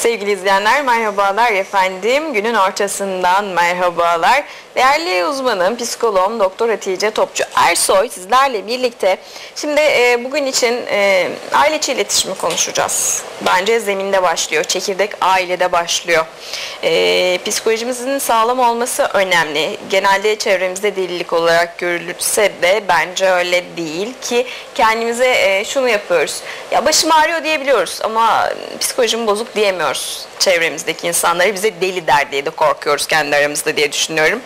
Sevgili izleyenler merhabalar efendim. Günün ortasından merhabalar. Değerli uzmanım, psikoloğum Doktor Hatice Topçu Ersoy sizlerle birlikte. Şimdi e, bugün için e, aile içi iletişimi konuşacağız. Bence zeminde başlıyor, çekirdek ailede başlıyor. E, psikolojimizin sağlam olması önemli. Genelde çevremizde delilik olarak görülse de bence öyle değil ki kendimize e, şunu yapıyoruz. Ya başım ağrıyor diyebiliyoruz ama psikolojim bozuk diyemiyoruz çevremizdeki insanlara bize deli der diye de korkuyoruz kendi aramızda diye düşünüyorum.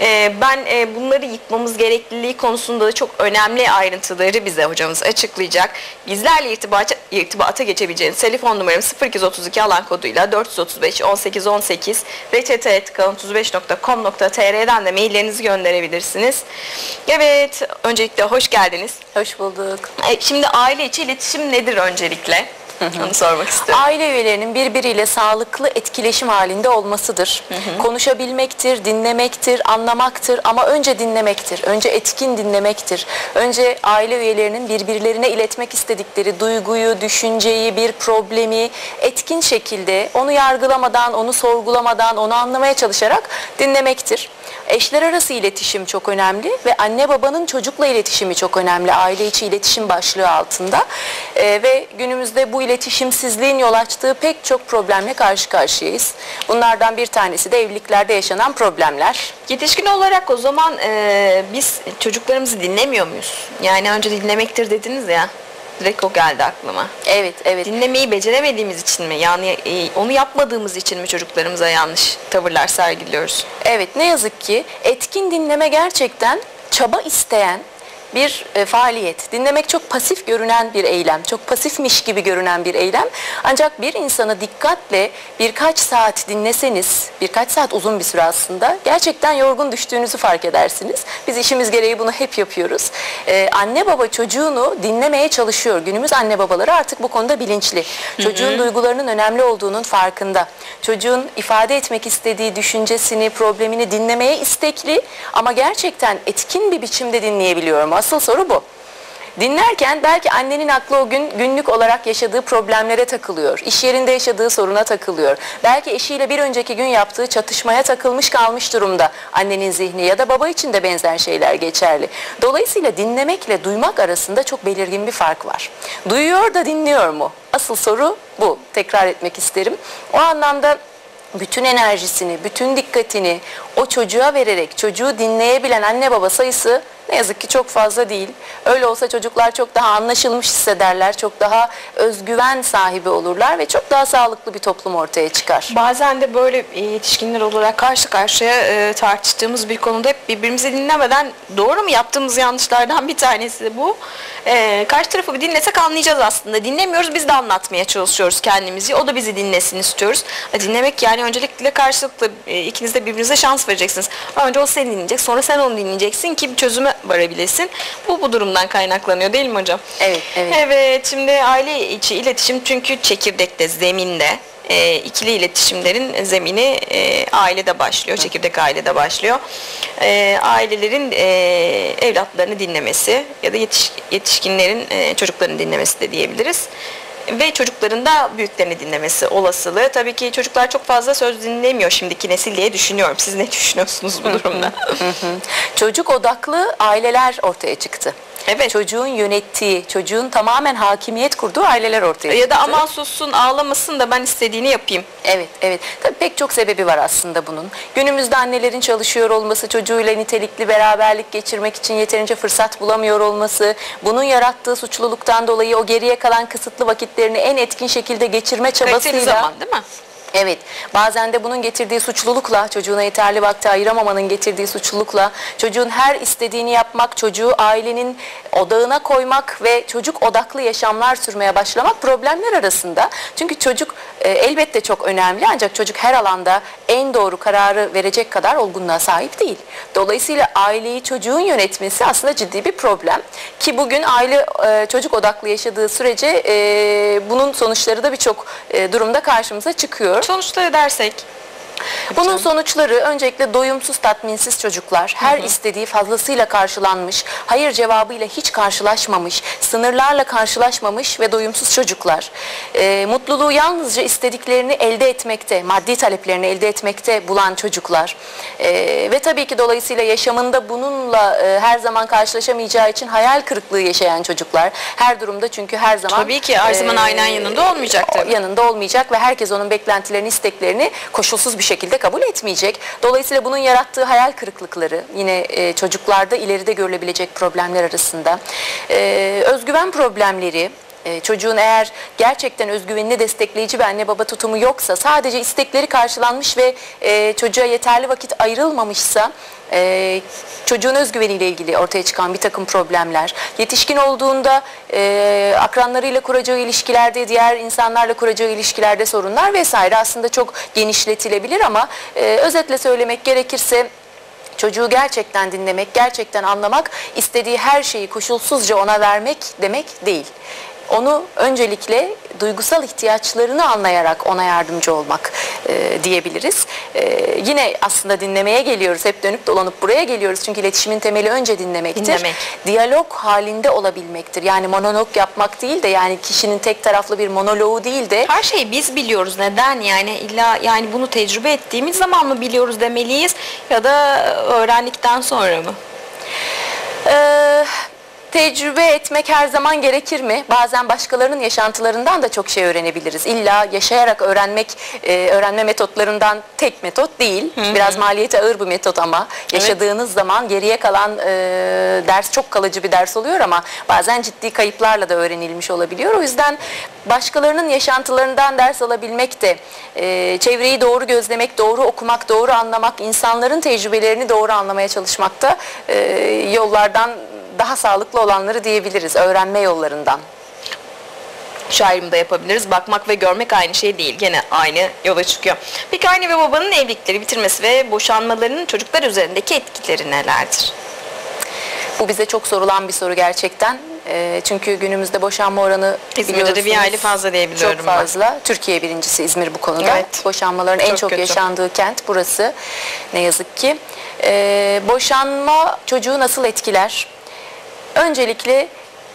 Ee, ben e, bunları yıkmamız gerekliliği konusunda da çok önemli ayrıntıları bize hocamız açıklayacak. Bizlerle irtibata, irtibata geçebileceğiniz telefon numaram 0232 alan koduyla 435 18 18 reçete.kan35.com.tr'den de maillerinizi gönderebilirsiniz. Evet, öncelikle hoş geldiniz. Hoş bulduk. E, Şimdi aile içi iletişim nedir öncelikle? Onu sormak istiyorum. Aile üyelerinin birbiriyle sağlıklı etkileşim halinde olmasıdır. Konuşabilmektir, dinlemektir, anlamaktır ama önce dinlemektir. Önce etkin dinlemektir. Önce aile üyelerinin birbirlerine iletmek istedikleri duyguyu, düşünceyi, bir problemi etkin şekilde onu yargılamadan, onu sorgulamadan, onu anlamaya çalışarak dinlemektir. Eşler arası iletişim çok önemli ve anne babanın çocukla iletişimi çok önemli. Aile içi iletişim başlığı altında. Ee, ve günümüzde bu iletişimsizliğin yol açtığı pek çok problemle karşı karşıyayız. Bunlardan bir tanesi de evliliklerde yaşanan problemler. Yetişkin olarak o zaman e, biz çocuklarımızı dinlemiyor muyuz? Yani önce dinlemektir dediniz ya. Direkt o geldi aklıma. Evet, evet. Dinlemeyi beceremediğimiz için mi? Yani e, onu yapmadığımız için mi çocuklarımıza yanlış tavırlar sergiliyoruz? Evet ne yazık ki etkin dinleme gerçekten çaba isteyen bir e, faaliyet. Dinlemek çok pasif görünen bir eylem. Çok pasifmiş gibi görünen bir eylem. Ancak bir insanı dikkatle birkaç saat dinleseniz, birkaç saat uzun bir süre aslında, gerçekten yorgun düştüğünüzü fark edersiniz. Biz işimiz gereği bunu hep yapıyoruz. Ee, anne baba çocuğunu dinlemeye çalışıyor. Günümüz anne babaları artık bu konuda bilinçli. Çocuğun duygularının önemli olduğunun farkında. Çocuğun ifade etmek istediği düşüncesini, problemini dinlemeye istekli ama gerçekten etkin bir biçimde dinleyebiliyorum. Asıl soru bu. Dinlerken belki annenin aklı o gün günlük olarak yaşadığı problemlere takılıyor. İş yerinde yaşadığı soruna takılıyor. Belki eşiyle bir önceki gün yaptığı çatışmaya takılmış kalmış durumda annenin zihni ya da baba için de benzer şeyler geçerli. Dolayısıyla dinlemekle duymak arasında çok belirgin bir fark var. Duyuyor da dinliyor mu? Asıl soru bu. Tekrar etmek isterim. O anlamda bütün enerjisini, bütün dikkatini o çocuğa vererek çocuğu dinleyebilen anne baba sayısı ne yazık ki çok fazla değil. Öyle olsa çocuklar çok daha anlaşılmış hissederler, çok daha özgüven sahibi olurlar ve çok daha sağlıklı bir toplum ortaya çıkar. Bazen de böyle yetişkinler olarak karşı karşıya e, tartıştığımız bir konuda hep birbirimizi dinlemeden doğru mu yaptığımız yanlışlardan bir tanesi de bu. E, karşı tarafı bir dinlesek anlayacağız aslında. Dinlemiyoruz biz de anlatmaya çalışıyoruz kendimizi. O da bizi dinlesin istiyoruz. Dinlemek yani öncelikle karşılıklı e, ikiniz de birbirinize şans vereceksiniz. Önce o seni dinleyecek sonra sen onu dinleyeceksin ki bir çözüme varabilesin. Bu bu durumdan kaynaklanıyor değil mi hocam? Evet, evet. Evet şimdi aile içi iletişim çünkü çekirdekte, zeminde e, ikili iletişimlerin zemini e, ailede başlıyor, çekirdek ailede başlıyor. E, ailelerin e, evlatlarını dinlemesi ya da yetiş, yetişkinlerin e, çocuklarını dinlemesi de diyebiliriz. Ve çocukların da büyüklerini dinlemesi olasılığı. Tabii ki çocuklar çok fazla söz dinlemiyor şimdiki nesil diye düşünüyorum. Siz ne düşünüyorsunuz bu durumda? Çocuk odaklı aileler ortaya çıktı. Evet. Çocuğun yönettiği, çocuğun tamamen hakimiyet kurduğu aileler ortaya çıktı. ya da aman sussun ağlamasın da ben istediğini yapayım. Evet, evet. Tabii pek çok sebebi var aslında bunun. Günümüzde annelerin çalışıyor olması, çocuğuyla nitelikli beraberlik geçirmek için yeterince fırsat bulamıyor olması, bunun yarattığı suçluluktan dolayı o geriye kalan kısıtlı vakitlerini en etkin şekilde geçirme Kaliteli çabasıyla zaman değil mi? Evet, bazen de bunun getirdiği suçlulukla, çocuğuna yeterli vakti ayıramamanın getirdiği suçlulukla, çocuğun her istediğini yapmak, çocuğu ailenin odağına koymak ve çocuk odaklı yaşamlar sürmeye başlamak problemler arasında. Çünkü çocuk e, elbette çok önemli ancak çocuk her alanda en doğru kararı verecek kadar olgunluğa sahip değil. Dolayısıyla aileyi çocuğun yönetmesi aslında ciddi bir problem. Ki bugün aile e, çocuk odaklı yaşadığı sürece e, bunun sonuçları da birçok e, durumda karşımıza çıkıyor. Sonuçları dersek Bunun sonuçları öncelikle doyumsuz tatminsiz çocuklar, her istediği fazlasıyla karşılanmış, hayır cevabıyla hiç karşılaşmamış, sınırlarla karşılaşmamış ve doyumsuz çocuklar. Ee, mutluluğu yalnızca istediklerini elde etmekte, maddi taleplerini elde etmekte bulan çocuklar. Ee, ve tabii ki dolayısıyla yaşamında bununla e, her zaman karşılaşamayacağı için hayal kırıklığı yaşayan çocuklar. Her durumda çünkü her zaman Tabii ki her zaman aynen yanında olmayacak tabii. yanında olmayacak ve herkes onun beklentilerini, isteklerini koşulsuz bir şekilde kabul etmeyecek. Dolayısıyla bunun yarattığı hayal kırıklıkları yine e, çocuklarda ileride görülebilecek problemler arasında. E, özgüven problemleri, e, çocuğun eğer gerçekten özgüvenini destekleyici bir anne baba tutumu yoksa, sadece istekleri karşılanmış ve e, çocuğa yeterli vakit ayrılmamışsa e, çocuğun özgüveniyle ilgili ortaya çıkan bir takım problemler, yetişkin olduğunda e, akranlarıyla kuracağı ilişkilerde, diğer insanlarla kuracağı ilişkilerde sorunlar vesaire aslında çok genişletilebilir ama e, özetle söylemek gerekirse Çocuğu gerçekten dinlemek, gerçekten anlamak, istediği her şeyi koşulsuzca ona vermek demek değil. Onu öncelikle duygusal ihtiyaçlarını anlayarak ona yardımcı olmak e, diyebiliriz. E, yine aslında dinlemeye geliyoruz. Hep dönüp dolanıp buraya geliyoruz. Çünkü iletişimin temeli önce dinlemektir. Dinlemek. Diyalog halinde olabilmektir. Yani monolog yapmak değil de yani kişinin tek taraflı bir monoloğu değil de Her şeyi biz biliyoruz. Neden yani illa yani bunu tecrübe ettiğimiz zaman mı biliyoruz demeliyiz ya da öğrendikten sonra mı? Ee, tecrübe etmek her zaman gerekir mi? Bazen başkalarının yaşantılarından da çok şey öğrenebiliriz. İlla yaşayarak öğrenmek, e, öğrenme metotlarından tek metot değil. Biraz maliyeti ağır bir metot ama yaşadığınız zaman geriye kalan e, ders çok kalıcı bir ders oluyor ama bazen ciddi kayıplarla da öğrenilmiş olabiliyor. O yüzden başkalarının yaşantılarından ders alabilmek de, e, çevreyi doğru gözlemek, doğru okumak, doğru anlamak, insanların tecrübelerini doğru anlamaya çalışmak da e, yollardan daha sağlıklı olanları diyebiliriz öğrenme yollarından. Şu ayrımı da yapabiliriz. Bakmak ve görmek aynı şey değil. Gene aynı yola çıkıyor. Peki anne ve babanın evlilikleri bitirmesi ve boşanmalarının çocuklar üzerindeki etkileri nelerdir? Bu bize çok sorulan bir soru gerçekten. E, çünkü günümüzde boşanma oranı İzmir'de de bir hayli fazla diye biliyorum Çok ben. fazla. Türkiye birincisi İzmir bu konuda. Evet. Boşanmaların en Çok çok kötü. yaşandığı kent burası. Ne yazık ki. E, boşanma çocuğu nasıl etkiler? Öncelikle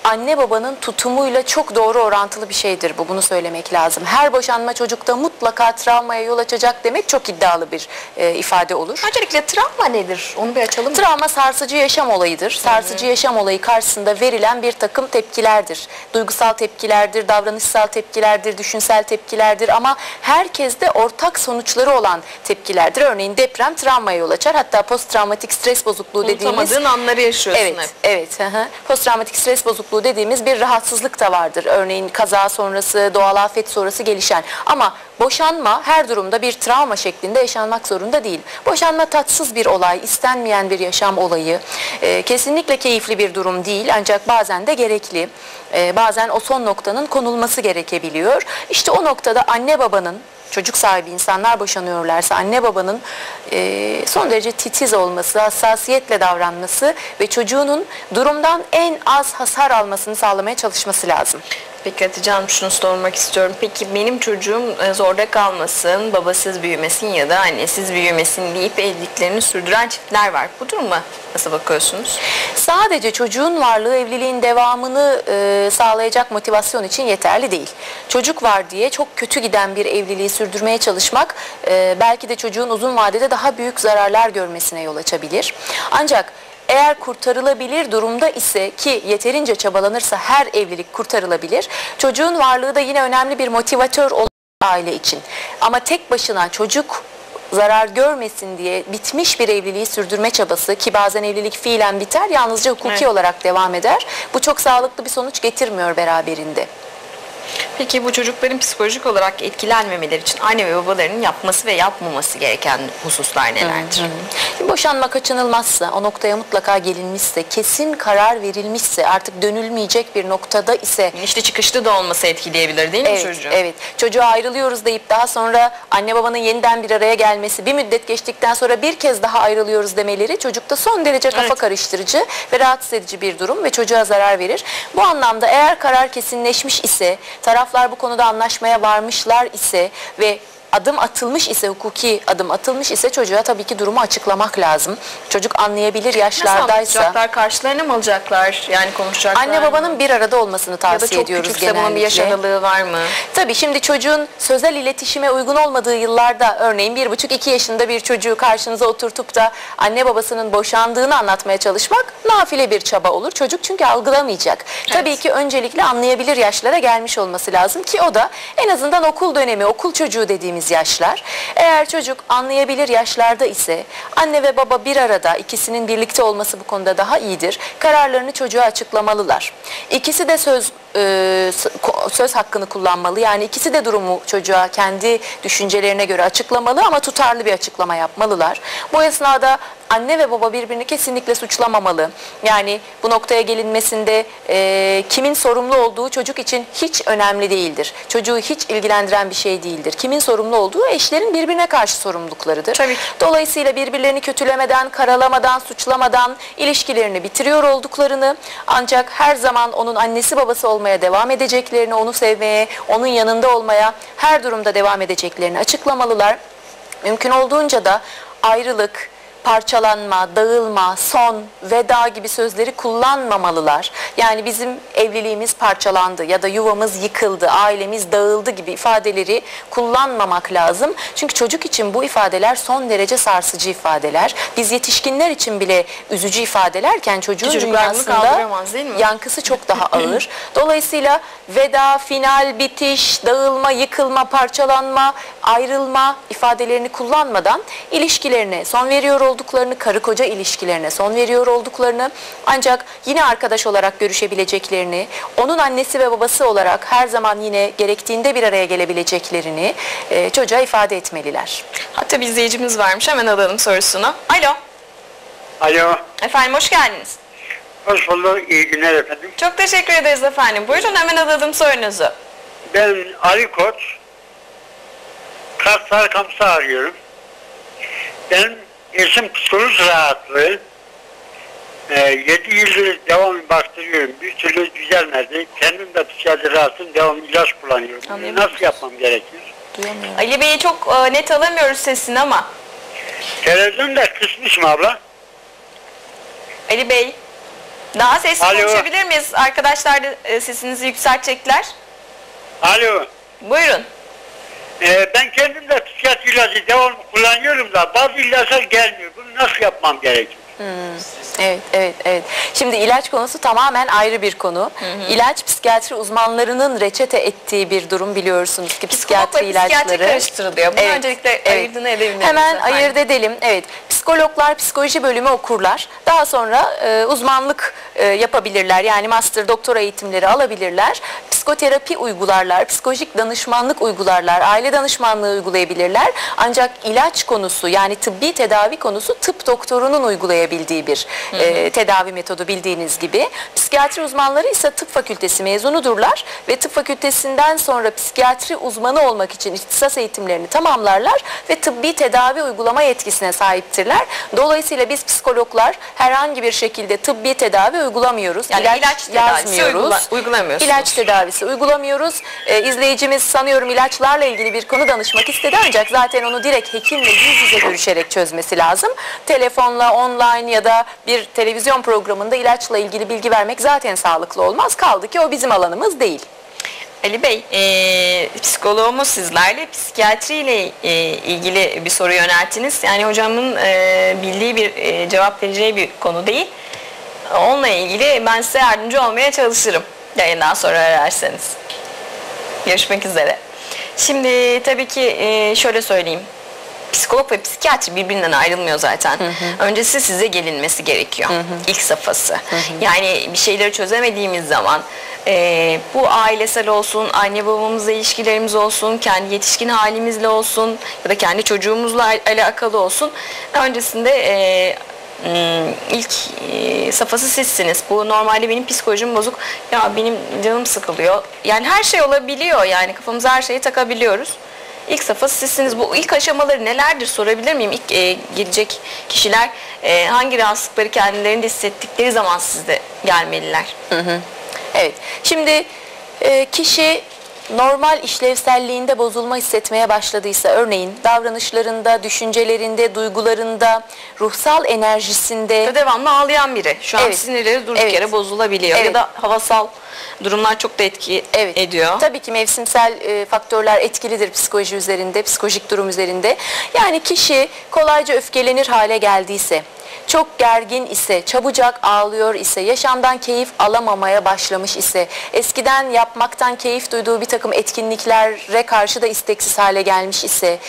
anne babanın tutumuyla çok doğru orantılı bir şeydir bu. Bunu söylemek lazım. Her boşanma çocukta mutlaka travmaya yol açacak demek çok iddialı bir e, ifade olur. Öncelikle travma nedir? Onu bir açalım? Travma sarsıcı yaşam olayıdır. Sarsıcı yaşam olayı karşısında verilen bir takım tepkilerdir. Duygusal tepkilerdir, davranışsal tepkilerdir, düşünsel tepkilerdir ama herkeste ortak sonuçları olan tepkilerdir. Örneğin deprem travmaya yol açar. Hatta posttraumatik stres bozukluğu dediğimiz Unutamadığın anları yaşıyorsun Evet, hep. evet. hı hı. Posttraumatik stres bozukluğu dediğimiz bir rahatsızlık da vardır. Örneğin kaza sonrası, doğal afet sonrası gelişen. Ama boşanma her durumda bir travma şeklinde yaşanmak zorunda değil. Boşanma tatsız bir olay, istenmeyen bir yaşam olayı. Ee, kesinlikle keyifli bir durum değil ancak bazen de gerekli. Ee, bazen o son noktanın konulması gerekebiliyor. İşte o noktada anne babanın çocuk sahibi insanlar boşanıyorlarsa anne babanın e, son derece titiz olması, hassasiyetle davranması ve çocuğunun durumdan en az hasar almasını sağlamaya çalışması lazım. Peki Hatice Hanım şunu sormak istiyorum. Peki benim çocuğum e, zorda kalmasın, babasız büyümesin ya da annesiz büyümesin deyip evliliklerini sürdüren çiftler var. Bu duruma nasıl bakıyorsunuz? Sadece çocuğun varlığı evliliğin devamını e, sağlayacak motivasyon için yeterli değil. Çocuk var diye çok kötü giden bir evliliği sürdürmeye çalışmak e, belki de çocuğun uzun vadede daha büyük zararlar görmesine yol açabilir. Ancak eğer kurtarılabilir durumda ise ki yeterince çabalanırsa her evlilik kurtarılabilir. Çocuğun varlığı da yine önemli bir motivatör olur aile için. Ama tek başına çocuk zarar görmesin diye bitmiş bir evliliği sürdürme çabası ki bazen evlilik fiilen biter yalnızca hukuki Evet. olarak devam eder. Bu çok sağlıklı bir sonuç getirmiyor beraberinde. Peki bu çocukların psikolojik olarak etkilenmemeleri için anne ve babalarının yapması ve yapmaması gereken hususlar nelerdir? Boşanma kaçınılmazsa, o noktaya mutlaka gelinmişse, kesin karar verilmişse, artık dönülmeyecek bir noktada ise İşte çıkışlı da olması etkileyebilir değil mi Evet, çocuğu? evet. Çocuğa ayrılıyoruz deyip daha sonra anne babanın yeniden bir araya gelmesi, bir müddet geçtikten sonra bir kez daha ayrılıyoruz demeleri çocukta son derece kafa Evet. karıştırıcı ve rahatsız edici bir durum ve çocuğa zarar verir. Bu anlamda eğer karar kesinleşmiş ise, taraflar bu konuda anlaşmaya varmışlar ise ve adım atılmış ise hukuki adım atılmış ise çocuğa tabii ki durumu açıklamak lazım. Çocuk anlayabilir Nasıl yaşlardaysa. anlatacaklar? Karşılarına mı alacaklar? Yani konuşacaklar Anne mı? babanın bir arada olmasını ya da tavsiye çok ediyoruz küçükse bunun bir yaş genellikle. aralığı var mı? Tabii şimdi çocuğun sözel iletişime uygun olmadığı yıllarda örneğin bir buçuk iki yaşında bir çocuğu karşınıza oturtup da anne babasının boşandığını anlatmaya çalışmak nafile bir çaba olur. Çocuk çünkü algılamayacak. Tabii ki öncelikle anlayabilir yaşlara gelmiş olması lazım ki o da en azından okul dönemi, okul çocuğu dediğimiz yaşlar. Eğer çocuk anlayabilir yaşlarda ise anne ve baba bir arada ikisinin birlikte olması bu konuda daha iyidir. Kararlarını çocuğa açıklamalılar. İkisi de söz e, söz hakkını kullanmalı. Yani ikisi de durumu çocuğa kendi düşüncelerine göre açıklamalı ama tutarlı bir açıklama yapmalılar. Bu esnada anne ve baba birbirini kesinlikle suçlamamalı. Yani bu noktaya gelinmesinde e, kimin sorumlu olduğu çocuk için hiç önemli değildir. Çocuğu hiç ilgilendiren bir şey değildir. Kimin sorumlu olduğu eşlerin birbirine karşı sorumluluklarıdır. Tabii ki. Dolayısıyla birbirlerini kötülemeden, karalamadan, suçlamadan ilişkilerini bitiriyor olduklarını ancak her zaman onun annesi babası olmaya devam edeceklerini, onu sevmeye, onun yanında olmaya her durumda devam edeceklerini açıklamalılar. Mümkün olduğunca da ayrılık, parçalanma, dağılma, son, veda gibi sözleri kullanmamalılar. Yani bizim evliliğimiz parçalandı ya da yuvamız yıkıldı, ailemiz dağıldı gibi ifadeleri kullanmamak lazım. Çünkü çocuk için bu ifadeler son derece sarsıcı ifadeler. Biz yetişkinler için bile üzücü ifadelerken çocuğun dünyasında yankısı çok daha ağır. Dolayısıyla veda, final, bitiş, dağılma, yıkılma, parçalanma, ayrılma ifadelerini kullanmadan ilişkilerine son veriyor olduklarını, karı koca ilişkilerine son veriyor olduklarını ancak yine arkadaş olarak görüşebileceklerini, onun annesi ve babası olarak her zaman yine gerektiğinde bir araya gelebileceklerini e, çocuğa ifade etmeliler. Hatta bir izleyicimiz varmış. Hemen alalım sorusunu. Alo. Alo, Efendim hoş geldiniz. hoş bulduk. İyi günler efendim. Çok teşekkür ederiz efendim. Buyurun hemen alalım sorunuzu. Ben Ali Koç. Karsar Kamps'ı arıyorum. Benim eşim psikolojik rahatlığı. E, 7 yıldır devam baktırıyorum. Bir türlü düzelmedi. Kendim de psikiyatri rahatsızım. Devam ilaç kullanıyorum. Bunu. Nasıl yapmam gerekir? Ali Bey'i çok e, net alamıyoruz sesini ama. Televizyon da kısmışım abla. Ali Bey. Daha sesli Alo. konuşabilir miyiz? Arkadaşlar da e, sesinizi yükseltecekler. Alo. Buyurun. E, ben kendim de psikiyatri ilacı devam kullanıyorum da bazı ilaçlar gelmiyor. Bunu nasıl yapmam gerekir? Evet, evet, evet. Şimdi ilaç konusu tamamen ayrı bir konu. İlaç psikiyatri uzmanlarının reçete ettiği bir durum biliyorsunuz ki psikiyatri Psikologla psikiyatri ilaçları. karıştırılıyor. Bunu öncelikle ayırdığını edebiliriz Hemen efendim. ayırt edelim. Evet, psikologlar psikoloji bölümü okurlar. Daha sonra e, uzmanlık e, yapabilirler. Yani master, doktora eğitimleri alabilirler. Psikoterapi uygularlar, psikolojik danışmanlık uygularlar, aile danışmanlığı uygulayabilirler. Ancak ilaç konusu yani tıbbi tedavi konusu tıp doktorunun uygulayabildiği bir e, tedavi metodu bildiğiniz gibi. Psikiyatri uzmanları ise tıp fakültesi mezunudurlar ve tıp fakültesinden sonra psikiyatri uzmanı olmak için ihtisas eğitimlerini tamamlarlar ve tıbbi tedavi uygulama yetkisine sahiptirler. Dolayısıyla biz psikologlar herhangi bir şekilde tıbbi tedavi uygulamıyoruz. Yani ilaç tedavisi uygula- uygulamıyorsunuz. İlaç tedavisi uygulamıyoruz. Ee, izleyicimiz sanıyorum ilaçlarla ilgili bir konu danışmak istedi ancak zaten onu direkt hekimle yüz yüze görüşerek çözmesi lazım. Telefonla, online ya da bir televizyon programında ilaçla ilgili bilgi vermek zaten sağlıklı olmaz. Kaldı ki o bizim alanımız değil. Ali Bey, e, psikoloğumuz sizlerle psikiyatriyle e, ilgili bir soru yönelttiniz. Yani hocamın e, bildiği bir e, cevap vereceği bir konu değil. Onunla ilgili ben size yardımcı olmaya çalışırım yayından sonra ararsanız. Görüşmek üzere. Şimdi tabii ki e, şöyle söyleyeyim. Psikolog ve psikiyatri birbirinden ayrılmıyor zaten. Öncesi size gelinmesi gerekiyor. İlk safhası. Yani bir şeyleri çözemediğimiz zaman e, bu ailesel olsun, anne babamızla ilişkilerimiz olsun, kendi yetişkin halimizle olsun ya da kendi çocuğumuzla al- alakalı olsun. Öncesinde e, ilk e, safhası sizsiniz. Bu normalde benim psikolojim bozuk. Ya benim canım sıkılıyor. Yani her şey olabiliyor. Yani kafamıza her şeyi takabiliyoruz. İlk safhası sizsiniz. Bu ilk aşamaları nelerdir sorabilir miyim? İlk e, gelecek kişiler e, hangi rahatsızlıkları kendilerinde hissettikleri zaman sizde gelmeliler? Evet. Şimdi e, kişi normal işlevselliğinde bozulma hissetmeye başladıysa örneğin davranışlarında, düşüncelerinde, duygularında, ruhsal enerjisinde Ve devamlı ağlayan biri. Şu an Evet. sinirleri durduk Evet. yere bozulabiliyor. Ya Evet. da havasal durumlar çok da etki Evet. ediyor. Tabii ki mevsimsel e, faktörler etkilidir psikoloji üzerinde, psikolojik durum üzerinde. Yani kişi kolayca öfkelenir hale geldiyse, çok gergin ise, çabucak ağlıyor ise, yaşamdan keyif alamamaya başlamış ise, eskiden yapmaktan keyif duyduğu bir takım etkinliklere karşı da isteksiz hale gelmiş ise,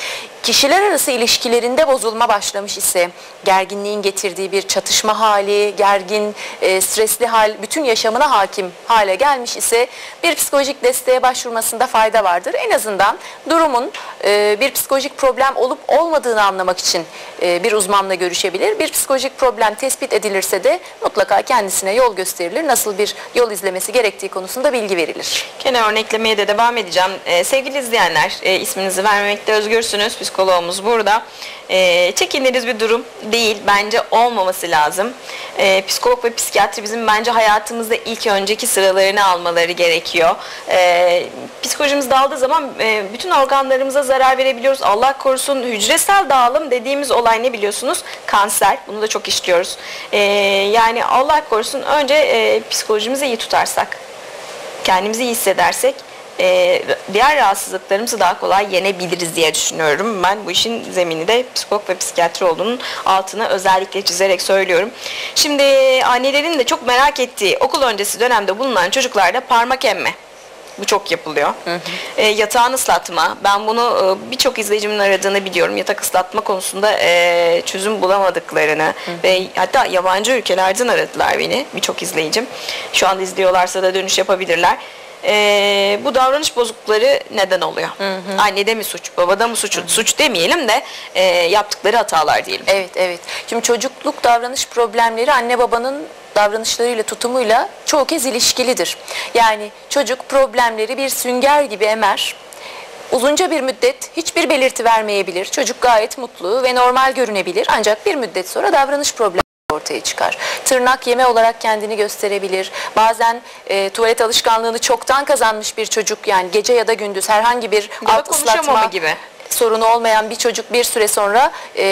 kişiler arası ilişkilerinde bozulma başlamış ise, gerginliğin getirdiği bir çatışma hali, gergin, e, stresli hal bütün yaşamına hakim hale gelmiş ise bir psikolojik desteğe başvurmasında fayda vardır. En azından durumun e, bir psikolojik problem olup olmadığını anlamak için e, bir uzmanla görüşebilir. Bir psikolojik problem tespit edilirse de mutlaka kendisine yol gösterilir. Nasıl bir yol izlemesi gerektiği konusunda bilgi verilir. Gene örneklemeye de devam edeceğim. Ee, sevgili izleyenler, e, isminizi vermemekte özgürsünüz. Psikologumuz burada. Ee, çekindiğiniz bir durum değil. Bence olmaması lazım. Ee, psikolog ve psikiyatri bizim bence hayatımızda ilk önceki sıralarını almaları gerekiyor. Ee, psikolojimiz dağıldığı zaman e, bütün organlarımıza zarar verebiliyoruz. Allah korusun hücresel dağılım dediğimiz olay ne biliyorsunuz? Kanser. Bunu da çok işliyoruz. Ee, yani Allah korusun önce e, psikolojimizi iyi tutarsak kendimizi iyi hissedersek e, diğer rahatsızlıklarımızı daha kolay yenebiliriz diye düşünüyorum. Ben bu işin zemini de psikolog ve psikiyatri olduğunun altına özellikle çizerek söylüyorum. Şimdi annelerin de çok merak ettiği okul öncesi dönemde bulunan çocuklarda parmak emme. Bu çok yapılıyor. E, yatağın ıslatma. Ben bunu e, birçok izleyicimin aradığını biliyorum. Yatak ıslatma konusunda e, çözüm bulamadıklarını ve hatta yabancı ülkelerden aradılar beni birçok izleyicim. Şu anda izliyorlarsa da dönüş yapabilirler. E, bu davranış bozuklukları neden oluyor? Annede mi suç, babada mı suç? Suç demeyelim de e, yaptıkları hatalar diyelim. Evet, evet. Şimdi çocukluk davranış problemleri anne babanın davranışlarıyla, tutumuyla çoğu kez ilişkilidir. Yani çocuk problemleri bir sünger gibi emer. Uzunca bir müddet hiçbir belirti vermeyebilir. Çocuk gayet mutlu ve normal görünebilir. Ancak bir müddet sonra davranış problemi ortaya çıkar. Tırnak yeme olarak kendini gösterebilir. Bazen e, tuvalet alışkanlığını çoktan kazanmış bir çocuk yani gece ya da gündüz herhangi bir Ya da alt konuşamama ıslatma gibi. Sorunu olmayan bir çocuk bir süre sonra e,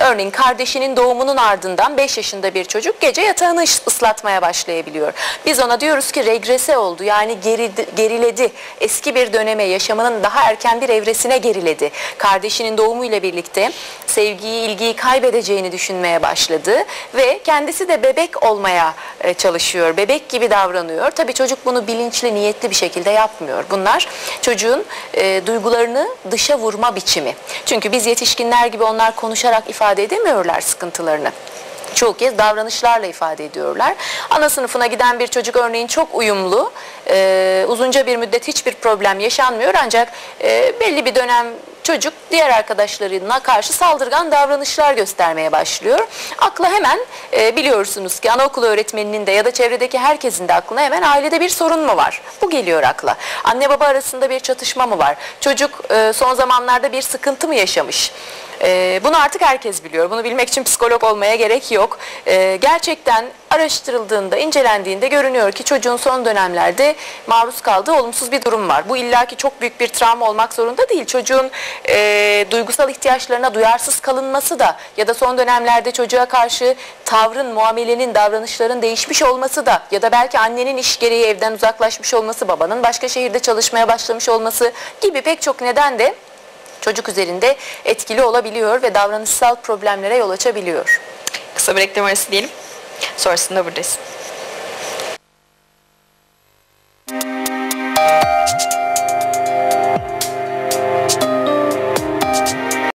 örneğin kardeşinin doğumunun ardından 5 yaşında bir çocuk gece yatağını ıs- ıslatmaya başlayabiliyor. Biz ona diyoruz ki regrese oldu yani geridi- geriledi. Eski bir döneme yaşamının daha erken bir evresine geriledi. Kardeşinin doğumuyla birlikte sevgiyi, ilgiyi kaybedeceğini düşünmeye başladı ve kendisi de bebek olmaya e, çalışıyor. Bebek gibi davranıyor. Tabii çocuk bunu bilinçli, niyetli bir şekilde yapmıyor. Bunlar çocuğun e, duygularını dışa vurma biçimi. Çünkü biz yetişkinler gibi onlar konuşarak ifade edemiyorlar sıkıntılarını. Çoğu kez davranışlarla ifade ediyorlar. Ana sınıfına giden bir çocuk örneğin çok uyumlu, e, uzunca bir müddet hiçbir problem yaşanmıyor ancak e, belli bir dönem çocuk diğer arkadaşlarına karşı saldırgan davranışlar göstermeye başlıyor. Akla hemen e, biliyorsunuz ki anaokulu öğretmeninin de ya da çevredeki herkesin de aklına hemen ailede bir sorun mu var? Bu geliyor akla. Anne baba arasında bir çatışma mı var? Çocuk e, son zamanlarda bir sıkıntı mı yaşamış? E, bunu artık herkes biliyor. Bunu bilmek için psikolog olmaya gerek yok. E, gerçekten araştırıldığında, incelendiğinde görünüyor ki çocuğun son dönemlerde maruz kaldığı olumsuz bir durum var. Bu illaki çok büyük bir travma olmak zorunda değil. Çocuğun e, duygusal ihtiyaçlarına duyarsız kalınması da ya da son dönemlerde çocuğa karşı tavrın, muamelenin, davranışların değişmiş olması da ya da belki annenin iş gereği evden uzaklaşmış olması, babanın başka şehirde çalışmaya başlamış olması gibi pek çok neden de çocuk üzerinde etkili olabiliyor ve davranışsal problemlere yol açabiliyor. Kısa bir reklam arası diyelim. Sonrasında buradayız.